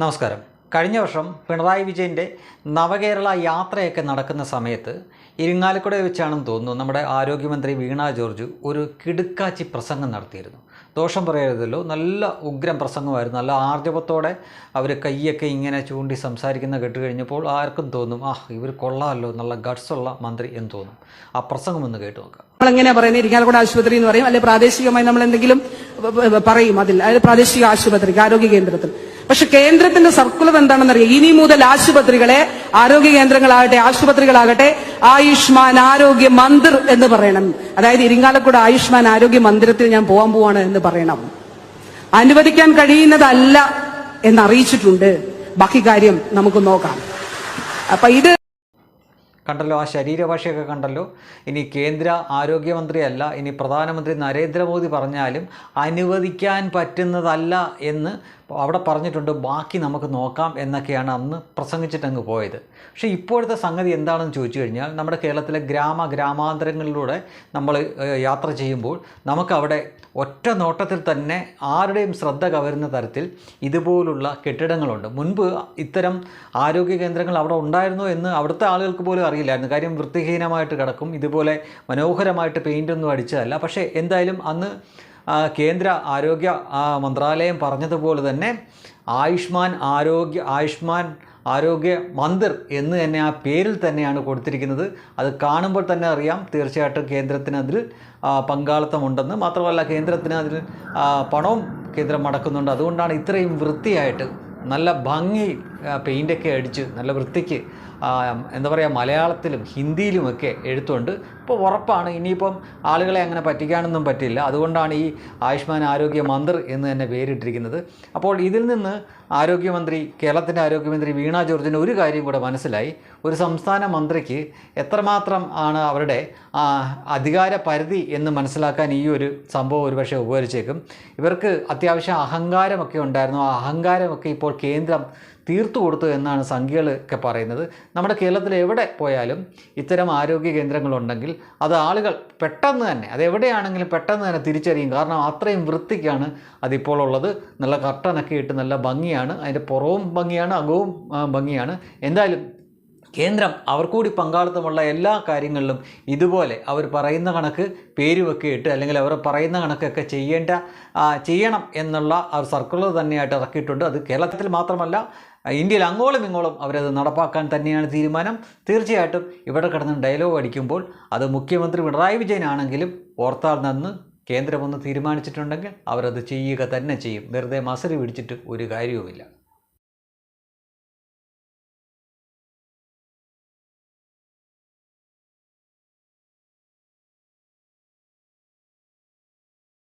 നമസ്കാരം. കഴിഞ്ഞ വർഷം പിണറായി വിജയന്റെ നവകേരള യാത്രയൊക്കെ നടക്കുന്ന സമയത്ത് ഇരിങ്ങാലക്കുട വെച്ചാണെന്ന് തോന്നുന്നു നമ്മുടെ ആരോഗ്യമന്ത്രി വീണ ജോർജ് ഒരു കിടുക്കാച്ചി പ്രസംഗം നടത്തിയിരുന്നു. ദോഷം പറയരുതല്ലോ നല്ല ഉഗ്രം പ്രസംഗമായിരുന്നു. നല്ല ആർജവത്തോടെ അവർ കൈയൊക്കെ ഇങ്ങനെ ചൂണ്ടി സംസാരിക്കുന്ന കേട്ട് കഴിഞ്ഞപ്പോൾ ആർക്കും തോന്നും ആ ഇവർ കൊള്ളാമല്ലോ നല്ല ഗഡ്സുള്ള മന്ത്രി എന്ന് തോന്നും. ആ പ്രസംഗം ഒന്ന് കേട്ട് നോക്കാം. നമ്മൾ എങ്ങനെയാണ് പറയുന്നത്? ഇരിങ്ങാലക്കുട ആശുപത്രി എന്ന് പറയും. അല്ലെങ്കിൽ പ്രാദേശികമായി നമ്മൾ എന്തെങ്കിലും പറയും അതിൽ. അതായത് പ്രാദേശിക ആശുപത്രി ആരോഗ്യ കേന്ദ്രത്തിൽ. പക്ഷെ കേന്ദ്രത്തിന്റെ സർക്കുലർ എന്താണെന്നറിയാം? ഇനി മുതൽ ആശുപത്രികളെ ആരോഗ്യ കേന്ദ്രങ്ങളാകട്ടെ ആശുപത്രികളാകട്ടെ ആയുഷ്മാൻ ആരോഗ്യ മന്ദിർ എന്ന് പറയണം. അതായത് ഇരിങ്ങാലക്കുട ആയുഷ്മാൻ ആരോഗ്യ മന്ദിരത്തിൽ ഞാൻ പോകാൻ പോവാണ് എന്ന് പറയണം. അനുവദിക്കാൻ കഴിയുന്നതല്ല എന്നറിയിച്ചിട്ടുണ്ട് ബാക്കി കാര്യം നമുക്ക് നോക്കാം. അപ്പൊ ഇത് കണ്ടല്ലോ ആ ശരീരഭാഷയൊക്കെ കണ്ടല്ലോ. ഇനി കേന്ദ്ര ആരോഗ്യമന്ത്രിയല്ല ഇനി പ്രധാനമന്ത്രി നരേന്ദ്രമോദി പറഞ്ഞാലും അനുവദിക്കാൻ പറ്റുന്നതല്ല എന്ന് അവിടെ പറഞ്ഞിട്ടുണ്ട് ബാക്കി നമുക്ക് നോക്കാം എന്നൊക്കെയാണ് അന്ന് പ്രസംഗിച്ചിട്ട് അങ്ങ് പോയത്. പക്ഷേ ഇപ്പോഴത്തെ സംഗതി എന്താണെന്ന് ചോദിച്ചു കഴിഞ്ഞാൽ നമ്മുടെ കേരളത്തിലെ ഗ്രാമ ഗ്രാമാന്തരങ്ങളിലൂടെ നമ്മൾ യാത്ര ചെയ്യുമ്പോൾ നമുക്കവിടെ ഒറ്റ നോട്ടത്തിൽ തന്നെ ആരുടെയും ശ്രദ്ധ കവരുന്ന തരത്തിൽ ഇതുപോലുള്ള കെട്ടിടങ്ങളുണ്ട്. മുൻപ് ഇത്തരം ആരോഗ്യ കേന്ദ്രങ്ങൾ അവിടെ ഉണ്ടായിരുന്നോ എന്ന് അവിടുത്തെ ആളുകൾക്ക് പോലും അറിയില്ലായിരുന്നു. കാര്യം വൃത്തിഹീനമായിട്ട് കിടക്കും ഇതുപോലെ മനോഹരമായിട്ട് പെയിന്റൊന്നും അടിച്ചതല്ല. പക്ഷേ എന്തായാലും അന്ന് കേന്ദ്ര ആരോഗ്യ മന്ത്രാലയം പറഞ്ഞതുപോലെ തന്നെ ആയുഷ്മാൻ ആരോഗ്യ ആയുഷ്മാൻ ആരോഗ്യ മന്ദിർ എന്ന് തന്നെ ആ പേരിൽ തന്നെയാണ് കൊടുത്തിരിക്കുന്നത്. അത് കാണുമ്പോൾ തന്നെ അറിയാം. തീർച്ചയായിട്ടും കേന്ദ്രത്തിന് അതിൽ പങ്കാളിത്തമുണ്ടെന്ന്. മാത്രമല്ല കേന്ദ്രത്തിന് അതിൽ പണവും കേന്ദ്രം മടക്കുന്നുണ്ട് അതുകൊണ്ടാണ് ഇത്രയും വൃത്തിയായിട്ട് നല്ല ഭംഗി പെയിന്റൊക്കെ അടിച്ച് നല്ല വൃത്തിക്ക് എന്താ പറയുക മലയാളത്തിലും ഹിന്ദിയിലുമൊക്കെ എഴുത്തുണ്ട്. ഇപ്പോൾ ഉറപ്പാണ് ഇനിയിപ്പം ആളുകളെ അങ്ങനെ പറ്റിക്കാനൊന്നും പറ്റില്ല. അതുകൊണ്ടാണ് ഈ ആയുഷ്മാൻ ആരോഗ്യ മന്ദിർ എന്ന് തന്നെ പേരിട്ടിരിക്കുന്നത്. അപ്പോൾ ഇതിൽ നിന്ന് ആരോഗ്യമന്ത്രി കേരളത്തിന്റെ ആരോഗ്യമന്ത്രി വീണ ജോർജിന് ഒരു കാര്യം കൂടെ മനസ്സിലായി. ഒരു സംസ്ഥാന മന്ത്രിക്ക് എത്രമാത്രം ആണ് അവരുടെ അധികാര പരിധി എന്ന് മനസ്സിലാക്കാൻ ഈ ഒരു സംഭവം ഒരുപക്ഷെ ഉപകരിച്ചേക്കും. ഇവർക്ക് അത്യാവശ്യം അഹങ്കാരമൊക്കെ ഉണ്ടായിരുന്നു. ആ അഹങ്കാരമൊക്കെ ഇപ്പോൾ കേന്ദ്രം തീർത്തു കൊടുത്തു എന്നാണ് സംഖ്യകൾ സംഖ്യകളൊക്കെ പറയുന്നത്. നമ്മുടെ കേരളത്തിൽ എവിടെ പോയാലും ഇത്തരം ആരോഗ്യ കേന്ദ്രങ്ങളുണ്ടെങ്കിൽ അത് ആളുകൾ പെട്ടെന്ന് തന്നെ അത് എവിടെയാണെങ്കിലും പെട്ടെന്ന് തന്നെ തിരിച്ചറിയും. കാരണം അത്രയും വൃത്തിക്കാണ് അതിപ്പോൾ ഉള്ളത്. നല്ല കർട്ടനൊക്കെ ഇട്ട് നല്ല ഭംഗിയാണ്. അതിന്റെ പുറവും ഭംഗിയാണ് അകവും ഭംഗിയാണ്. എന്തായാലും കേന്ദ്രം അവർക്കൂടി പങ്കാളിത്തമുള്ള എല്ലാ കാര്യങ്ങളിലും ഇതുപോലെ അവർ പറയുന്ന കണക്ക് പേരുമൊക്കെ ഇട്ട് അല്ലെങ്കിൽ അവർ പറയുന്ന കണക്കൊക്കെ ചെയ്യേണ്ട ചെയ്യണം എന്നുള്ള അവർ സർക്കുലർ തന്നെയായിട്ട് ഇറക്കിയിട്ടുണ്ട്. അത് കേരളത്തിൽ മാത്രമല്ല ഇന്ത്യയിൽ അങ്ങോളം ഇങ്ങോളം അവരത് നടപ്പാക്കാൻ തന്നെയാണ് തീരുമാനം. തീർച്ചയായിട്ടും ഇവിടെ കിടന്ന് ഡയലോഗ് അടിക്കുമ്പോൾ അത് മുഖ്യമന്ത്രി പിണറായി വിജയനാണെങ്കിലും ഓർത്താൽ നിന്ന് കേന്ദ്രമൊന്ന് തീരുമാനിച്ചിട്ടുണ്ടെങ്കിൽ അവരത് ചെയ്യുക തന്നെ ചെയ്യും. വെറുതെ മസരി പിടിച്ചിട്ട് ഒരു കാര്യവുമില്ല.